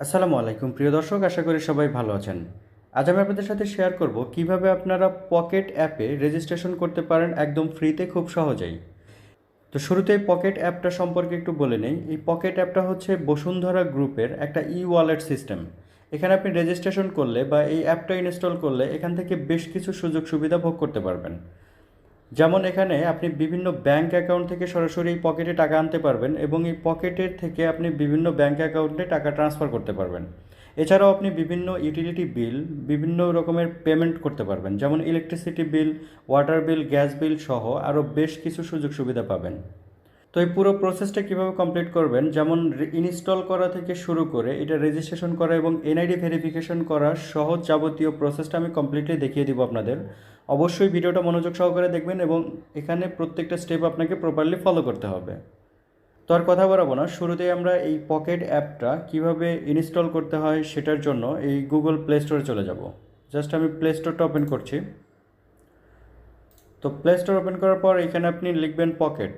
আসসালামু আলাইকুম, প্রিয় দর্শক, আশা করি সবাই ভালো আছেন। আজ আমি আপনাদের সাথে শেয়ার করব কীভাবে আপনারা পকেট অ্যাপে রেজিস্ট্রেশন করতে পারেন একদম ফ্রিতে খুব সহজেই। তো শুরুতেই পকেট অ্যাপটা সম্পর্কে একটু বলে নেই। এই পকেট অ্যাপটা হচ্ছে বসুন্ধরা গ্রুপের একটা ই ওয়ালেট সিস্টেম এখানে আপনি রেজিস্ট্রেশন করলে বা এই অ্যাপটা ইনস্টল করলে এখান থেকে বেশ কিছু সুযোগ সুবিধা ভোগ করতে পারবেন। যেমন এখানে আপনি বিভিন্ন ব্যাংক অ্যাকাউন্ট থেকে সরাসরি এই পকেটে টাকা আনতে পারবেন এবং এই পকেটের থেকে আপনি বিভিন্ন ব্যাংক অ্যাকাউন্টে টাকা ট্রান্সফার করতে পারবেন। এছাড়াও আপনি বিভিন্ন ইউটিলিটি বিল বিভিন্ন রকমের পেমেন্ট করতে পারবেন, যেমন electricity bill water bill gas bill সহ আরও বেশ কিছু সুযোগ সুবিধা পাবেন। তো এই পুরো প্রসেসটা কীভাবে কমপ্লিট করবেন? যেমন ইনস্টল করা থেকে শুরু করে, এটা রেজিস্ট্রেশন করা এবং এনআইডি ভেরিফিকেশন করা সহজ যাবতীয় প্রসেসটা আমি কমপ্লিটলি দেখিয়ে দিব আপনাদের। অবশ্যই ভিডিওটা মনোযোগ সহকারে দেখবেন এবং এখানে প্রত্যেকটা স্টেপ আপনাকে প্রপারলি ফলো করতে হবে। তো আর কথা বাড়াবো না, শুরুতেই আমরা এই পকেট অ্যাপটা কীভাবে ইনস্টল করতে হয় সেটার জন্য এই গুগল প্লে স্টোরে চলে যাব। জাস্ট আমি প্লে স্টোরটা ওপেন করছি। তো প্লে স্টোর ওপেন করার পর এখানে আপনি লিখবেন পকেট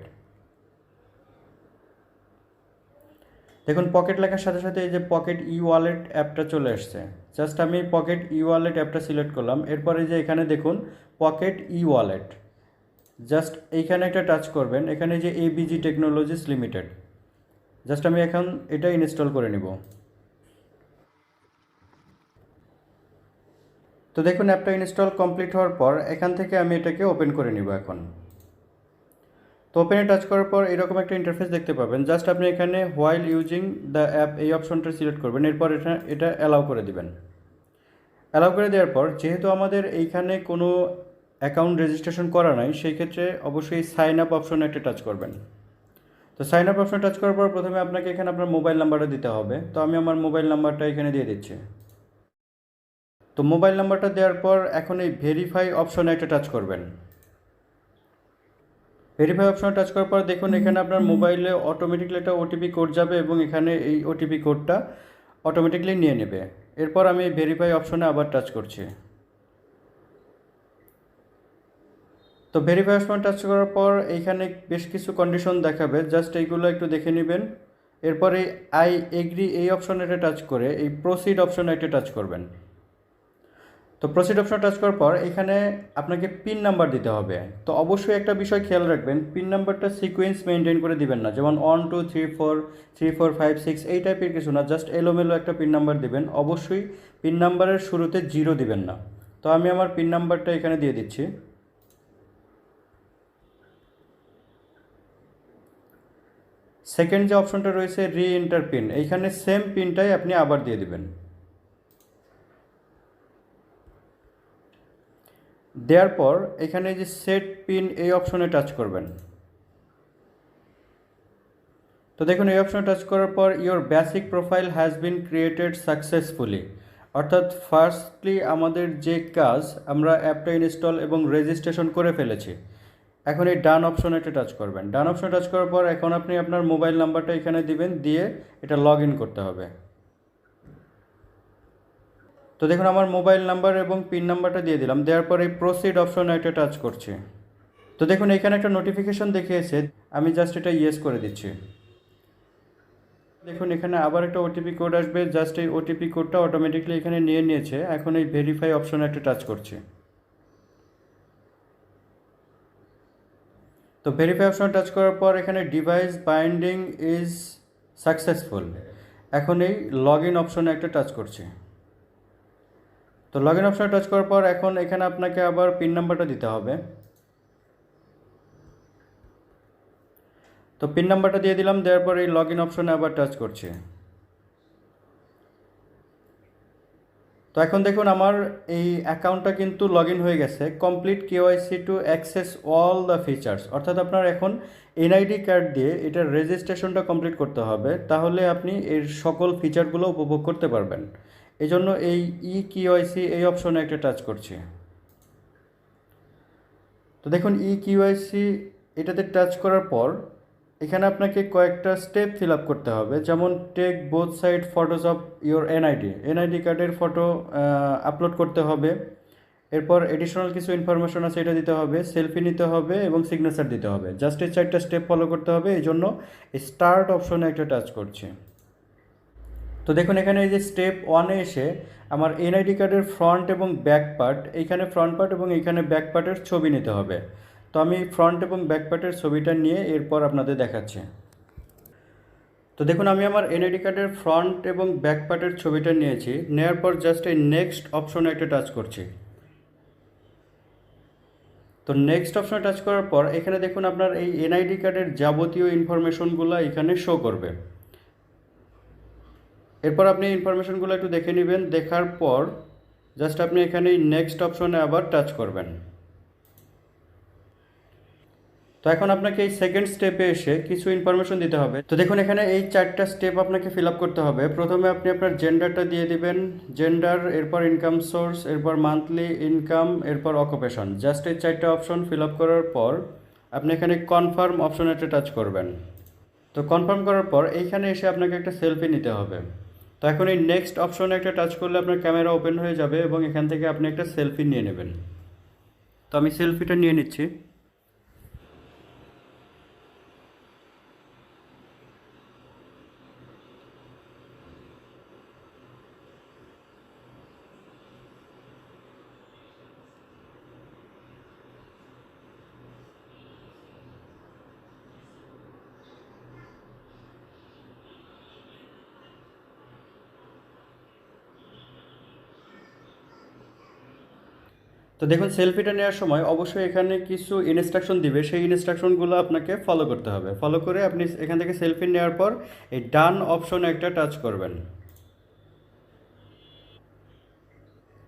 দেখুন পকেট লেখার সাথে সাথে এই যে পকেট ই ওয়ালেট অ্যাপটা চলে আসছে জাস্ট আমি পকেট ই ওয়ালেট অ্যাপটা সিলেক্ট করলাম। এরপরে যে এখানে দেখুন পকেট ই ওয়ালেট জাস্ট এইখানে একটা টাচ করবেন। এখানে যে এবিজি টেকনোলজিস লিমিটেড জাস্ট আমি এখন এটা ইনস্টল করে নিব। তো দেখুন অ্যাপটা ইনস্টল কমপ্লিট হওয়ার পর এখান থেকে আমি এটাকে ওপেন করে নিব এখন। তো ওপেনে টাচ করার পর এরকম একটা ইন্টারফেস দেখতে পাবেন। জাস্ট আপনি এখানে হোয়াইল ইউজিং দ্য অ্যাপ এই অপশনটা সিলেক্ট করবেন, এরপর এটা এটা অ্যালাউ করে দিবেন। অ্যালাউ করে দেওয়ার পর, যেহেতু আমাদের এইখানে কোনো অ্যাকাউন্ট রেজিস্ট্রেশন করা নাই, সেই ক্ষেত্রে অবশ্যই সাইন আপ অপশনে একটা টাচ করবেন। তো সাইন আপ অপশনে টাচ করার পর প্রথমে আপনাকে এখানে আপনার মোবাইল নাম্বারটা দিতে হবে। তো আমি আমার মোবাইল নাম্বারটা এখানে দিয়ে দিচ্ছি। তো মোবাইল নাম্বারটা দেওয়ার পর এখন এই ভেরিফাই অপশনে একটা টাচ করবেন। ভেরিফাই অপশনে টাচ করার পর দেখুন এখানে আপনার মোবাইলে অটোমেটিকলি একটা ওটিপি কোড যাবে এবং এখানে এই ওটিপি কোডটা অটোমেটিকলি নিয়ে নেবে। এরপর আমি ভেরিফাই অপশনে আবার টাচ করছি। তো ভেরিফাই অপশন টাচ করার পর এইখানে বেশ কিছু কন্ডিশন দেখাবে। জাস্ট এইগুলো একটু দেখে নেবেন। এরপরে আই এগ্রি এই অপশনে টাচ করে এই প্রসিড অপশনে একটা টাচ করবেন। তো প্রসিড অপশন টাচ করার পর এখানে আপনাকে পিন নাম্বার দিতে হবে। তো অবশ্যই একটা বিষয় খেয়াল রাখবেন পিন নাম্বারটা সিকোয়েন্স মেনটেন করে দিবেন না। যেমন one two three four three four five six এই টাইপের কিছু না জাস্ট এলোমেলো একটা পিন নাম্বার দিবেন। অবশ্যই পিন নাম্বারের শুরুতে জিরো দিবেন না। তো আমি আমার পিন নাম্বারটা এখানে দিয়ে দিচ্ছি। সেকেন্ড যে অপশনটা রয়েছে রি এন্টার পিন এইখানে সেম পিনটাই আপনি আবার দিয়ে দিবেন। দেওয়ার পর এখানে যে সেট পিন এই অপশনে টাচ করবেন। তো দেখুন, এই অপশনে টাচ করার পর your basic profile has been created successfully অর্থাৎ ফার্স্টলি আমাদের যে কাজ, আমরা অ্যাপটা ইনস্টল এবং রেজিস্ট্রেশন করে ফেলেছি। এখন এই ডান অপশনে এটা টাচ করবেন। ডান অপশনে টাচ করার পর এখন আপনি আপনার মোবাইল নাম্বারটা এখানে দিবেন, দিয়ে এটা লগ করতে হবে। তো দেখুন, আমার মোবাইল নাম্বার এবং পিন নাম্বারটা দিয়ে দিলাম। দেওয়ার পরে প্রসিড অপশনে একটা টাচ করছি। তো দেখুন, এখানে একটা নোটিফিকেশন দেখিয়েছে। আমি জাস্ট এটা ইয়েস করে দিচ্ছি। দেখুন, এখানে আবার একটা ওটিপি কোড আসবে। জাস্ট এই ওটিপি কোডটা অটোমেটিকলি এখানে নিয়ে নিয়েছে। এখন এই ভেরিফাই অপশনে একটা টাচ করছি। তো ভেরিফাই অপশন টাচ করার পর এখানে ডিভাইস বাইন্ডিং ইজ সাকসেসফুল এখন এই লগ ইন অপশনে একটা টাচ করছি। তো লগ ইন অপশনে টাচ করার পর এখন এখানে আপনাকে আবার পিন নাম্বারটা দিতে হবে। তো পিন নাম্বারটা দিয়ে দিলাম, দেওয়ার পর এই লগ ইন অপশানে আবার টাচ করছি। তো এখন দেখুন আমার এই অ্যাকাউন্টটা কিন্তু লগ হয়ে গেছে। Complete KYC to access all the features অর্থাৎ আপনার এখন এনআইডি কার্ড দিয়ে এটার রেজিস্ট্রেশনটা কমপ্লিট করতে হবে। তাহলে আপনি এর সকল ফিচারগুলো উপভোগ করতে পারবেন। এই জন্য এই ই কিওয়াইসি এই অপশনে একটা টাচ করছি। তো দেখুন ই কিওয়াইসি এটাতে টাচ করার পর এখানে আপনাকে কয়েকটা স্টেপ ফিল আপ করতে হবে। যেমন take both side photos of your NID NID কার্ডের ফটো আপলোড করতে হবে। এরপর এডিশনাল কিছু ইনফরমেশন আছে, এটা দিতে হবে। সেলফি নিতে হবে এবং সিগনেচার দিতে হবে। জাস্ট এই চারটা স্টেপ ফলো করতে হবে। এই জন্য স্টার্ট অপশনে একটা টাচ করছি। তো দেখুন, এখানে এই যে স্টেপ ওয়ানে এসে আমার এনআইডি কার্ডের ফ্রন্ট এবং ব্যাক পার্ট এইখানে ফ্রন্ট পার্ট এবং এইখানে ব্যাক পার্টের ছবি নিতে হবে। তো আমি ফ্রন্ট এবং ব্যাক পার্টের ছবিটা নিয়ে এরপর আপনাদের দেখাচ্ছি। তো দেখুন, আমি আমার এনআইডি কার্ডের ফ্রন্ট এবং ব্যাক পার্টের ছবিটা নিয়েছি। নেওয়ার পর জাস্ট এই নেক্সট অপশনে একটা টাচ করছি। তো নেক্সট অপশনে টাচ করার পর এখানে দেখুন, আপনার এই এনআইডি কার্ডের যাবতীয় ইনফরমেশনগুলো এখানে শো করবে। এরপর আপনি ইনফরমেশনগুলো একটু দেখে নেবেন। দেখার পর জাস্ট আপনি এখানে নেক্সট অপশনে আবার টাচ করবেন। তো এখন আপনাকে এই সেকেন্ড স্টেপে এসে কিছু ইনফরমেশন দিতে হবে। তো দেখুন, এখানে এই চারটা স্টেপ আপনাকে ফিল আপ করতে হবে। প্রথমে আপনি আপনার জেন্ডারটা দিয়ে দিবেন। জেন্ডার এরপর ইনকাম সোর্স এরপর মান্থলি ইনকাম এরপর অকুপেশন জাস্ট এই চারটা অপশন ফিল আপ করার পর আপনি এখানে কনফার্ম অপশনে একটা টাচ করবেন। তো কনফার্ম করার পর এইখানে এসে আপনাকে একটা সেলফি নিতে হবে। তো এখন এই নেক্সট অপশনে একটা টাচ করলে আপনার ক্যামেরা ওপেন হয়ে যাবে এবং এখান থেকে আপনি একটা সেলফি নিয়ে নেবেন। তো আমি সেলফিটা নিয়ে নিচ্ছি। তো দেখুন সেলফিটা নেওয়ার সময় অবশ্যই এখানে কিছু ইনস্ট্রাকশন দিবে। সেই ইনস্ট্রাকশনগুলো আপনাকে ফলো করতে হবে। ফলো করে আপনি এখান থেকে সেলফি নেওয়ার পর এই ডান অপশনে একটা টাচ করবেন।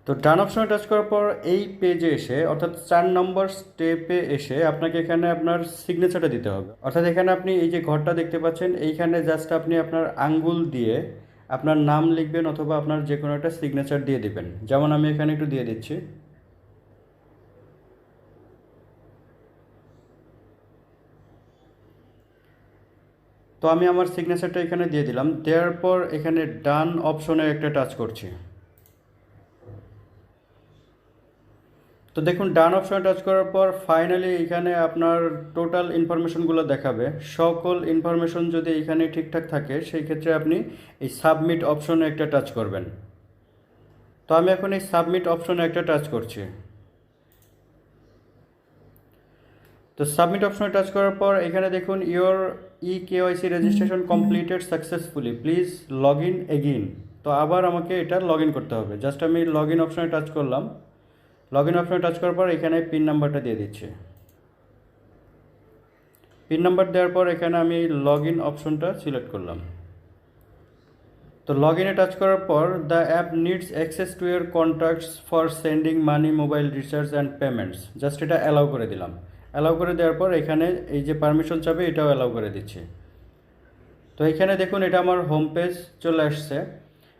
তো ডান অপশনে টাচ করার পর এই পেজে এসে, অর্থাৎ চার নম্বর স্টেপে এসে আপনাকে এখানে আপনার সিগনেচারটা দিতে হবে। অর্থাৎ এখানে আপনি এই যে ঘরটা দেখতে পাচ্ছেন, এইখানে জাস্ট আপনি আপনার আঙ্গুল দিয়ে আপনার নাম লিখবেন অথবা আপনার যে কোনো একটা সিগনেচার দিয়ে দিবেন। যেমন আমি এখানে একটু দিয়ে দিচ্ছি। তো আমি আমার সিগনেচারটা এখানে দিয়ে দিলাম। দেওয়ার পর এখানে ডান অপশনে একটা টাচ করছি। তো দেখুন, ডান অপশনে টাচ করার পর ফাইনালি এখানে আপনার টোটাল ইনফরমেশনগুলো দেখাবে। সকল ইনফরমেশন যদি এখানে ঠিকঠাক থাকে, সেই ক্ষেত্রে আপনি এই সাবমিট অপশনে একটা টাচ করবেন। তো আমি এখন এই সাবমিট অপশনে একটা টাচ করছি। তো সাবমিট অপশনে টাচ করার পর এখানে দেখুন your e KYC registration completed successfully please log in again তো আবার আমাকে এটা লগ ইন করতে হবে। জাস্ট আমি লগ ইন অপশনে টাচ করলাম। লগ ইন অপশনে টাচ করার পর এখানে পিন নাম্বারটা দিয়ে দিচ্ছে। পিন নাম্বার দেওয়ার পর এখানে আমি লগ ইন অপশনটা সিলেক্ট করলাম। তো লগ ইনে টাচ করার পর the app needs access to your contacts for sending money mobile recharge and payments just এটা অ্যালাউ করে দিলাম। অ্যালাউ করে দেওয়ার পর এখানে এই যে পারমিশন চাবে, এটাও অ্যালাউ করে দিচ্ছি। তো এখানে দেখুন, এটা আমার হোম পেজ চলে আসছে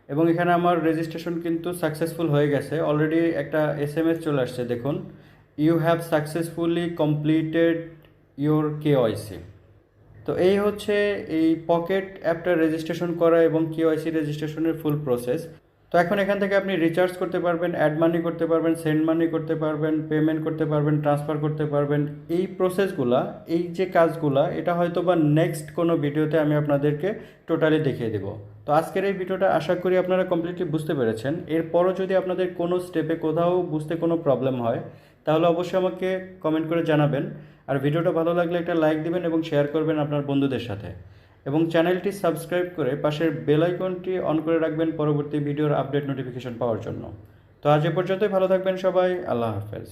এবং এখানে আমার রেজিস্ট্রেশন কিন্তু সাকসেসফুল হয়ে গেছে। অলরেডি একটা এস এম এস চলে আসছে, দেখুন। You have successfully completed your KYC তো এই হচ্ছে এই পকেট অ্যাপটা রেজিস্ট্রেশন করা এবং কেওয়াইসি রেজিস্ট্রেশনের ফুল প্রসেস তো এখন এখান থেকে আপনি রিচার্জ করতে পারবেন অ্যাড মানি করতে পারবেন সেন্ড মানি করতে পারবেন পেমেন্ট করতে পারবেন ট্রান্সফার করতে পারবেন। এই প্রসেসগুলা এই যে কাজগুলা এটা হয়তো বা নেক্সট কোনো ভিডিওতে আমি আপনাদেরকে টোটালি দেখিয়ে দেবো। তো আজকের এই ভিডিওটা আশা করি আপনারা কমপ্লিটলি বুঝতে পেরেছেন। এরপরও যদি আপনাদের কোনো স্টেপে কোথাও বুঝতে কোনো প্রবলেম হয়, তাহলে অবশ্যই আমাকে কমেন্ট করে জানাবেন। আর ভিডিওটা ভালো লাগলে একটা লাইক দিবেন এবং শেয়ার করবেন আপনার বন্ধুদের সাথে। এবং চ্যানেলটি সাবস্ক্রাইব করে পাশের বেল আইকনটি অন করে রাখবেন পরবর্তী ভিডিওর আপডেট নোটিফিকেশন পাওয়ার জন্য। তো আজ এ পর্যন্তই, ভালো থাকবেন সবাই, আল্লাহ হাফেজ।